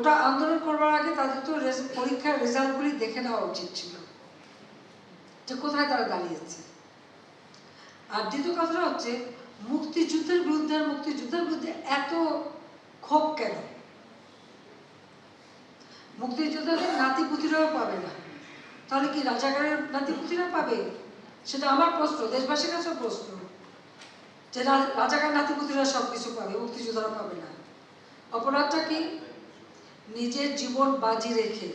ওটা আন্দোলন করবার আগে তাদের তো পরীক্ষার রেজাল্টগুলি দেখে নেওয়া উচিত ছিল। যে কোথায় তারা দাঁড়িয়েছে। আর দ্বিতীয় কথাটা হচ্ছে, মুক্তিযুদ্ধের বিরুদ্ধে আর মুক্তিযুদ্ধের বিরুদ্ধে এত ক্ষোভ কেন? মুক্তিযোদ্ধাদের নাতিপুতিরাও পাবে না। তাহলে কি রাজাকারের নাতিপুতিরা পাবে? সেটা আমার প্রশ্ন, দেশবাসীর কাছেও প্রশ্ন। যে রাজাকার নাতিপুতিরা সব কিছু পাবে, মুক্তিযোদ্ধারা পাবে না। অপরাধটা কি নিজের জীবন বাজি রেখে,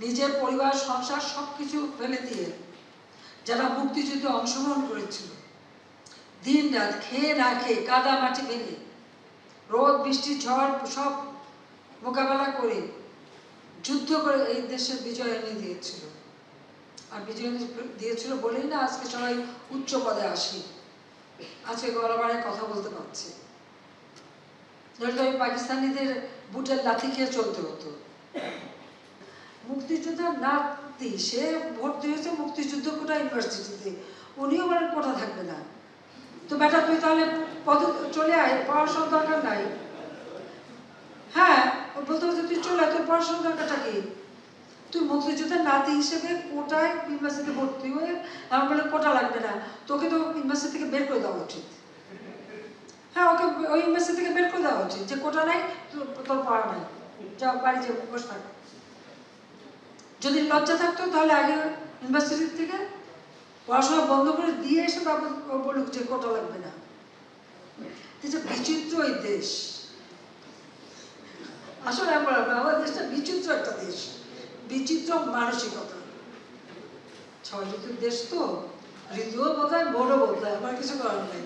নিজের পরিবার, সংসার সব কিছু ফেলে দিয়ে যারা মুক্তিযুদ্ধে অংশগ্রহণ করেছিল, দিন রাত খেয়ে না খেয়ে কাদা মাটি ভেঙে, রোদ, বৃষ্টি, ঝড় সব মোকাবেলা করে যুদ্ধ করে এই দেশের বিজয় এনে দিয়েছিল। আর বিজয় দিয়েছিল বলেই না আজকে সবাই উচ্চ পদে আসি। আজকে গলাবারে কথা বলতে পারছে। নইলে ওই পাকিস্তানিদের বুটের লাথি খেয়ে চলতে হতো। মুক্তিযোদ্ধার নাতি, সে ভর্তি হয়েছে মুক্তিযুদ্ধ কোটা ইউনিভার্সিটিতে। উনিও বলেন কোটা থাকবে না। তো বেটা, তুই তাহলে পদ, চলে আয় পড়াশোনার দরকার নাই। হ্যাঁ বলতে হচ্ছে তুই চলে আয়, তোর পড়াশোনার দরকারটা কি? তুই মুক্তিযুদ্ধের নাতি হিসেবে কোটায় ইউনিভার্সিটিতে ভর্তি হয়ে, আমার বলে কোটা লাগবে না, তোকে তো ইউনিভার্সিটি থেকে বের করে দেওয়া উচিত। হ্যাঁ ওকে ওই ইউনিভার্সিটি থেকে বের করে দেওয়া উচিত যে কোটা নাই, তোর পড়া নাই। যা বাড়ি যে বসে থাক। যদি লজ্জা থাকতো, তাহলে আগে ইউনিভার্সিটি থেকে পড়াশোনা বন্ধ করে দিয়ে এসে তারপর বলুক যে কোটা লাগবে না। বিচিত্র এই দেশ। আসলে আমরা আমাদের দেশটা বিচিত্র একটা দেশ। বিচিত্র মানসিকতা। ছয় ঋতুর দেশ তো, ঋতুও বদলায় বোর্ডও বদলায়, আমার কিছু করার নেই।